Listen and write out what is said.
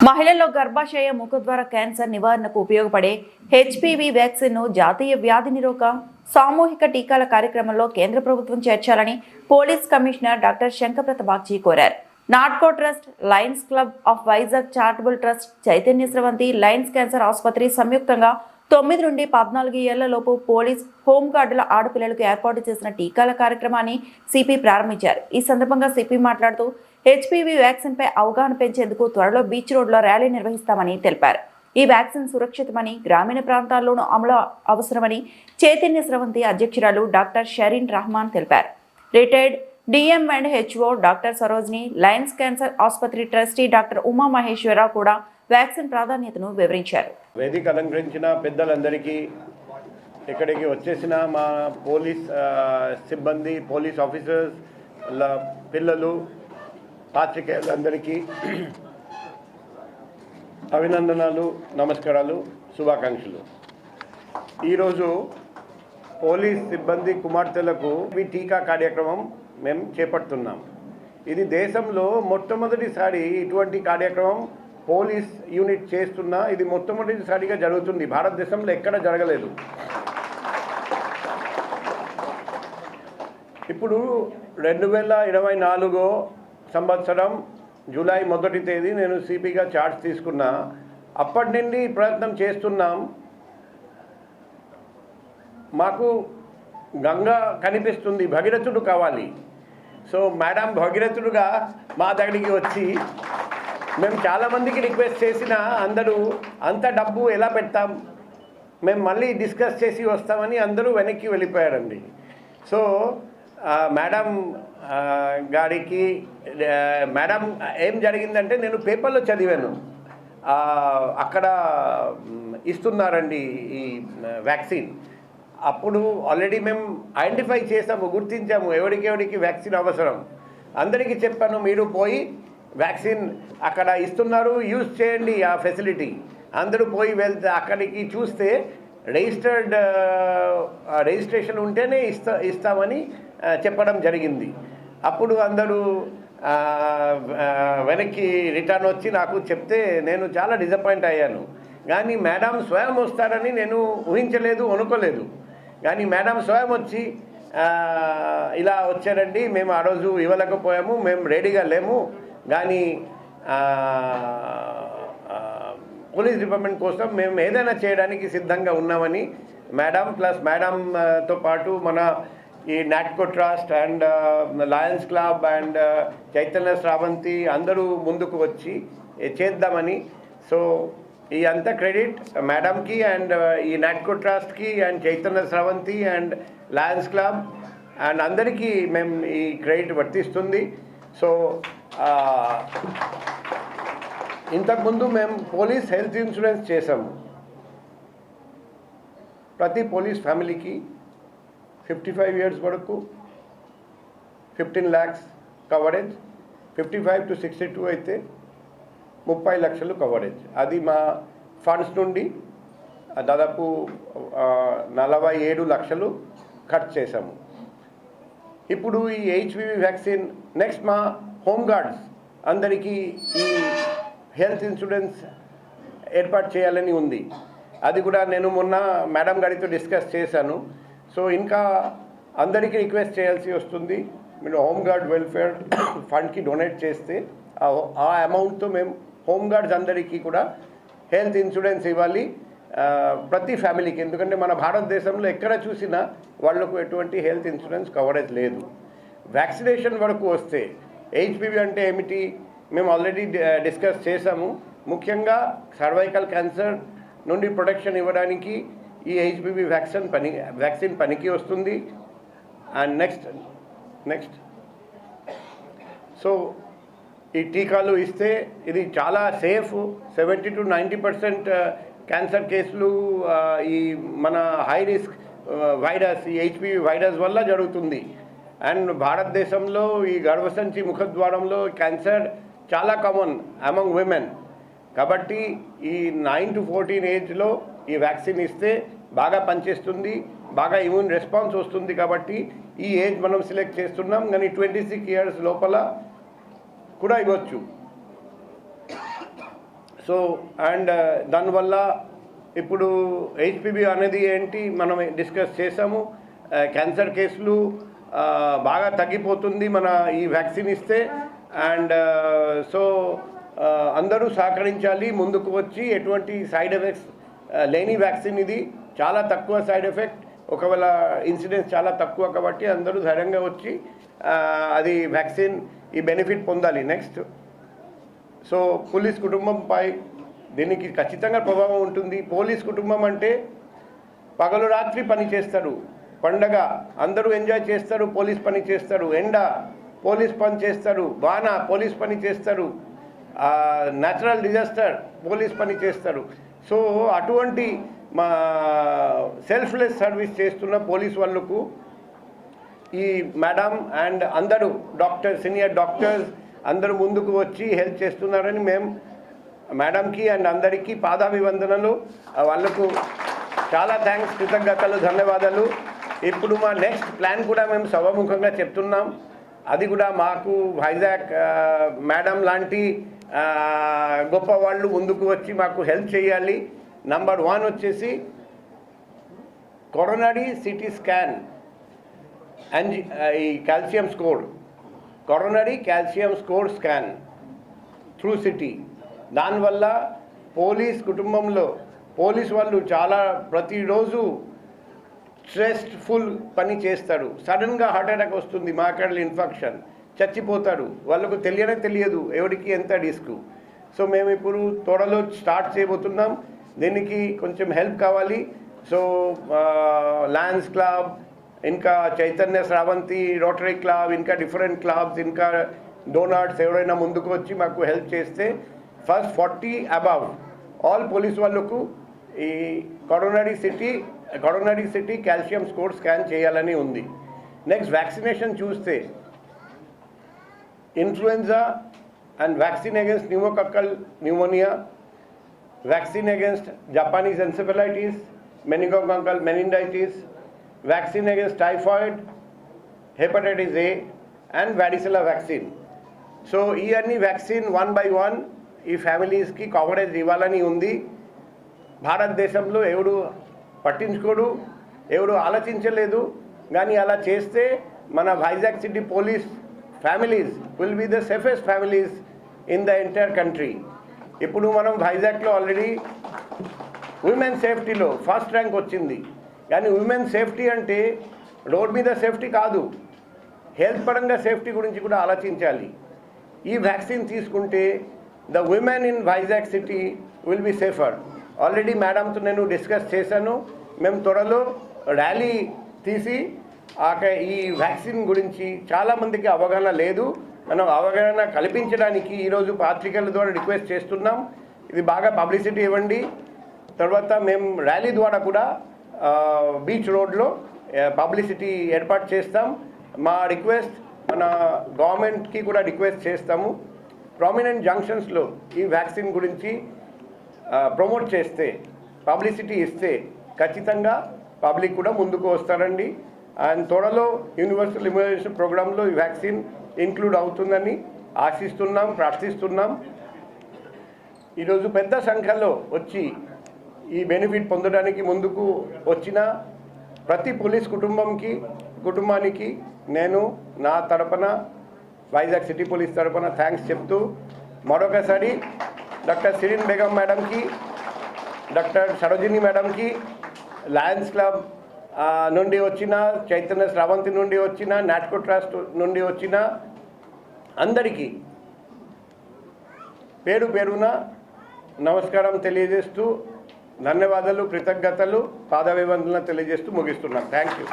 మహిళల్లో గర్భాశయ ముఖద్వార క్యాన్సర్ నివారణకు ఉపయోగపడే హెచ్పివి వ్యాక్సిన్ను జాతీయ వ్యాధి నిరోధక సామూహిక టీకాల కార్యక్రమంలో కేంద్ర ప్రభుత్వం చేర్చాలని police commissioner doctor Shankhabrata Bagchi కోరారు. Natco trust Lions Club of Vizag charitable trust Chaitanya Sravanthi Lions cancer ఆసుపత్రి సంయుక్తంగా తొమ్మిది నుండి పద్నాలుగు ఏళ్ళలోపు పోలీస్ హోంగార్డుల ఆడపిల్లలకు ఏర్పాటు చేసిన టీకాల కార్యక్రమాన్ని సిపి ప్రారంభించారు. ఈ సందర్భంగా సిపి మాట్లాడుతూ హెచ్పివి వ్యాక్సిన్ పై అవగాహన పెంచేందుకు త్వరలో బీచ్ రోడ్లో ర్యాలీ నిర్వహిస్తామని తెలిపారు. ఈ వ్యాక్సిన్ సురక్షితమని గ్రామీణ ప్రాంతాల్లోనూ అమలు అవసరమని చైతన్య స్రవంతి అధ్యక్షురాలు డాక్టర్ షరీన్ రహమాన్ తెలిపారు. Retired DM and HO doctor Sarojini Lions cancer ఆసుపత్రి ట్రస్టీ డాక్టర్ ఉమా మహేశ్వరరావు కూడా వ్యాక్సిన్ ప్రాధాన్యతను వివరించారు. వేదిక అలంకరించిన పెద్దలందరికీ ఇక్కడికి వచ్చేసిన మా పోలీస్ సిబ్బంది పోలీస్ ఆఫీసర్స్ పిల్లలు పాత్రికేయులందరికీ అభినందనలు నమస్కారాలు శుభాకాంక్షలు. ఈరోజు పోలీస్ సిబ్బంది కుమార్తెలకు మీ టీకా కార్యక్రమం మేము చేపడుతున్నాం. ఇది దేశంలో మొట్టమొదటిసారి ఇటువంటి కార్యక్రమం పోలీస్ యూనిట్ చేస్తున్న ఇది మొట్టమొదటిసారిగా జరుగుతుంది. భారతదేశంలో ఎక్కడ జరగలేదు. ఇప్పుడు రెండు వేల ఇరవై నాలుగో సంవత్సరం జూలై మొదటి తేదీ నేను సిపిగా చార్జ్ తీసుకున్నా. అప్పటి నుండి ప్రయత్నం చేస్తున్నాం. మాకు గంగ కనిపిస్తుంది భగీరథుడు కావాలి. సో మేడం భగీరథుడుగా మా దగ్గరికి వచ్చి మేము చాలామందికి రిక్వెస్ట్ చేసిన అందరూ అంత డబ్బు ఎలా పెడతాం? మేము మళ్ళీ డిస్కస్ చేసి వస్తామని అందరూ వెనక్కి వెళ్ళిపోయారండి. సో మేడం గారికి మేడం ఏం జరిగిందంటే నేను పేపర్లో చదివాను. అక్కడ ఇస్తున్నారండి ఈ వ్యాక్సిన్. అప్పుడు ఆల్రెడీ మేము ఐడెంటిఫై చేసాము గుర్తించాము ఎవరికెవరికి వ్యాక్సిన్ అవసరం. అందరికీ చెప్పాను మీరు పోయి వ్యాక్సిన్ అక్కడ ఇస్తున్నారు యూజ్ చేయండి ఆ ఫెసిలిటీ. అందరూ పోయి వెళ్తే అక్కడికి చూస్తే రిజిస్టర్డ్ రిజిస్ట్రేషన్ ఉంటేనే ఇస్తా ఇస్తామని చెప్పడం జరిగింది. అప్పుడు అందరూ వెనక్కి రిటర్న్ వచ్చి నాకు చెప్తే నేను చాలా డిసప్పాయింట్ అయ్యాను. కానీ మేడం స్వయం వస్తారని నేను ఊహించలేదు అనుకోలేదు. కానీ మేడం స్వయం వచ్చి ఇలా వచ్చారండి మేము ఆ రోజు ఇవ్వలేకపోయాము మేము రెడీగా లేము. కానీ పోలీస్ డిపార్ట్మెంట్ కోసం మేము ఏదైనా చేయడానికి సిద్ధంగా ఉన్నామని మేడం ప్లస్ మేడంతో పాటు మన ఈ Natco trust and Lions club and Chaitanya Sravanthi అందరూ ముందుకు వచ్చి చేద్దామని. సో ఈ అంత క్రెడిట్ మేడంకి అండ్ uh, ఈ Natco ట్రస్ట్కి and Chaitanya Sravanthi and Lions club and అందరికీ మేము ఈ క్రెడిట్ వర్తిస్తుంది. సో ఇంతకుముందు మేము పోలీస్ హెల్త్ ఇన్సూరెన్స్ చేసాము ప్రతి పోలీస్ ఫ్యామిలీకి ఫిఫ్టీ ఫైవ్ ఇయర్స్ వరకు fifteen lakhs coverage fifty five to sixty two అయితే ముప్పై లక్షలు కవరేజ్ అది మా ఫండ్స్ నుండి దాదాపు నలభై ఏడు లక్షలు ఖర్చు చేశాము. ఇప్పుడు ఈ హెచ్వివి వ్యాక్సిన్ నెక్స్ట్ మా హోంగార్డ్స్ అందరికీ ఈ హెల్త్ ఇన్సూరెన్స్ ఏర్పాటు చేయాలని ఉంది. అది కూడా నేను మొన్న మేడం గారితో డిస్కస్ చేశాను. సో ఇంకా అందరికీ రిక్వెస్ట్ చేయాల్సి వస్తుంది. మీరు హోమ్ గార్డ్ వెల్ఫేర్ ఫండ్కి డొనేట్ చేస్తే ఆ- అమౌంట్తో మేము హోమ్ గార్డ్స్ అందరికీ కూడా హెల్త్ ఇన్సూరెన్స్ ఇవ్వాలి. ప్రతి ఫ్యామిలీకి. ఎందుకంటే మన భారతదేశంలో ఎక్కడ చూసినా వాళ్ళకు ఎటువంటి హెల్త్ ఇన్సూరెన్స్ కవరేజ్ లేదు. వ్యాక్సినేషన్ వరకు వస్తే హెచ్పివి అంటే ఏమిటి మేము ఆల్రెడీ డిస్కస్ చేసాము ముఖ్యంగా సర్వైకల్ క్యాన్సర్ నుండి ప్రొటెక్షన్ ఇవ్వడానికి ఈ హెచ్పివి వ్యాక్సిన్ పని వ్యాక్సిన్ పనికి వస్తుంది. అండ్ నెక్స్ట్ నెక్స్ట్ సో ఈ టీకాలు ఇస్తే ఇది చాలా safe seventy to ninety percent cancer కేసులు uh, ఈ మన హై రిస్క్ వైరస్ ఈ హెచ్పివి వైరస్ వల్ల జరుగుతుంది. అండ్ భారతదేశంలో ఈ గర్భసంచి ముఖద్వారంలో క్యాన్సర్ చాలా కామన్ అమంగ్ విమెన్ కాబట్టి ఈ నైన్ టు ఫోర్టీన్ ఏజ్లో ఈ వ్యాక్సిన్ ఇస్తే బాగా పనిచేస్తుంది బాగా ఇమ్యూన్ రెస్పాన్స్ వస్తుంది కాబట్టి ఈ ఏజ్ మనం సెలెక్ట్ చేస్తున్నాం. కానీ ట్వంటీ సిక్స్ ఇయర్స్ లోపల కూడా ఇవ్వచ్చు. సో అండ్ దానివల్ల ఇప్పుడు హెచ్పిబి అనేది ఏంటి మనం డిస్కస్ చేసాము క్యాన్సర్ కేసులు బాగా తగ్గిపోతుంది మన ఈ వ్యాక్సిన్ ఇస్తే. అండ్ సో అందరూ సహకరించాలి ముందుకు వచ్చి ఎటువంటి సైడ్ ఎఫెక్ట్స్ లేని వ్యాక్సిన్ ఇది. చాలా తక్కువ సైడ్ ఎఫెక్ట్ ఒకవేళ ఇన్సిడెన్స్ చాలా తక్కువ కాబట్టి అందరూ ధైర్యంగా వచ్చి అది వ్యాక్సిన్ ఈ బెనిఫిట్ పొందాలి. నెక్స్ట్ సో పోలీస్ కుటుంబంపై దీనికి ఖచ్చితంగా ప్రభావం ఉంటుంది. పోలీస్ కుటుంబం అంటే పగలు రాత్రి పని చేస్తారు. పండగ అందరూ ఎంజాయ్ చేస్తారు పోలీస్ పని చేస్తారు. ఎండ పోలీస్ పని చేస్తారు. వాన పోలీస్ పని చేస్తారు. న్యాచురల్ డిజాస్టర్ పోలీస్ పని చేస్తారు. సో అటువంటి మా సెల్ఫ్లెస్ సర్వీస్ చేస్తున్న పోలీస్ వాళ్ళకు ఈ మేడం అండ్ అందరూ డాక్టర్ సీనియర్ డాక్టర్స్ అందరూ ముందుకు వచ్చి హెల్ప్ చేస్తున్నారని మేము మేడంకి అండ్ అందరికీ పాదాభివందనలు. వాళ్ళకు చాలా థ్యాంక్స్ కృతజ్ఞతలు ధన్యవాదాలు. ఇప్పుడు మా నెక్స్ట్ ప్లాన్ కూడా మేము సభముఖంగా చెప్తున్నాం. అది కూడా మాకు వైజాగ్ మేడం లాంటి గొప్ప వాళ్ళు ముందుకు వచ్చి మాకు హెల్ప్ చేయాలి. నంబర్ వన్ వచ్చేసి కొరోనరీ సిటీ స్కాన్ అండ్ ఈ calcium score coronary calcium score scan through CT దానివల్ల పోలీస్ కుటుంబంలో పోలీస్ వాళ్ళు చాలా ప్రతిరోజు స్ట్రెస్ఫుల్ పని చేస్తారు. సడన్గా హార్ట్ అటాక్ వస్తుంది మాకాడలు ఇన్ఫెక్షన్ చచ్చిపోతాడు. వాళ్ళకు తెలియనే తెలియదు. ఎవరికి ఎంత డిస్క్ సో మేము ఇప్పుడు త్వరలో స్టార్ట్ చేయబోతున్నాం. దీనికి కొంచెం హెల్ప్ కావాలి. సో ల్యాన్స్ క్లబ్ ఇంకా చైతన్య శ్రావంతి రోటరీ క్లబ్ ఇంకా డిఫరెంట్ క్లబ్స్ ఇంకా డోనాట్స్ ఎవరైనా ముందుకు వచ్చి మాకు హెల్ప్ చేస్తే first forty above all police వాళ్ళకు ఈ coronary CT coronary CT calcium score scan చేయాలని ఉంది. నెక్స్ట్ వ్యాక్సినేషన్ చూస్తే influenza and vaccine against pneumococcal pneumonia vaccine against Japanese encephalitis, meningococcal meningitis, vaccine against typhoid, hepatitis A, and varicella vaccine. So ఈ అన్ని vaccine one by one ఈ ఫ్యామిలీస్కి coverage ఇవ్వాలని ఉంది భారతదేశంలో ఎవడు పట్టించుకోడు ఎవడు ఆలోచించలేదు కానీ అలా చేస్తే మన Vizag city police families will be the safest families in the entire country ఇప్పుడు మనం వైజాగ్లో ఆల్రెడీ ఉమెన్ సేఫ్టీలో ఫస్ట్ ర్యాంక్ వచ్చింది. కానీ ఉమెన్ సేఫ్టీ అంటే రోడ్ మీద సేఫ్టీ కాదు. హెల్త్ పరంగా సేఫ్టీ గురించి కూడా ఆలోచించాలి. ఈ వ్యాక్సిన్ తీసుకుంటే the women in Vizag city will be safer already మేడంతో నేను డిస్కస్ చేశాను. మేము త్వరలో ర్యాలీ తీసి ఈ వ్యాక్సిన్ గురించి చాలామందికి అవగాహన లేదు. మనం అవగాహన కల్పించడానికి ఈరోజు పాత్రికల ద్వారా రిక్వెస్ట్ చేస్తున్నాం. ఇది బాగా పబ్లిసిటీ ఇవ్వండి. తర్వాత మేము ర్యాలీ ద్వారా కూడా బీచ్ రోడ్లో పబ్లిసిటీ ఏర్పాటు చేస్తాం. మా రిక్వెస్ట్ మన గవర్నమెంట్కి కూడా రిక్వెస్ట్ చేస్తాము. ప్రామినెంట్ జంక్షన్స్లో ఈ వ్యాక్సిన్ గురించి ప్రమోట్ చేస్తే పబ్లిసిటీ ఇస్తే ఖచ్చితంగా పబ్లిక్ కూడా ముందుకు వస్తారండి. అండ్ త్వరలో యూనివర్సల్ ఇమ్యునైజేషన్ ప్రోగ్రాంలో ఈ వ్యాక్సిన్ ఇంక్లూడ్ అవుతుందని ఆశిస్తున్నాం ప్రార్థిస్తున్నాం. ఈరోజు పెద్ద సంఖ్యలో వచ్చి ఈ బెనిఫిట్ పొందడానికి ముందుకు వచ్చిన ప్రతి పోలీస్ కుటుంబంకి కుటుంబానికి నేను నా తరపున వైజాగ్ సిటీ పోలీస్ తరపున థ్యాంక్స్ చెప్తూ మరొకసారి డాక్టర్ సిరిన్ బేగం మేడంకి డాక్టర్ సరోజిని మేడంకి లయన్స్ క్లబ్ నుండి వచ్చిన చైతన్య శ్రావంతి నుండి వచ్చిన నాట్కో ట్రస్ట్ నుండి వచ్చిన అందరికీ పేరు పేరున నమస్కారం తెలియజేస్తూ ధన్యవాదాలు కృతజ్ఞతలు పాదవివందన తెలియజేస్తూ ముగిస్తున్నాను థ్యాంక్ యూ.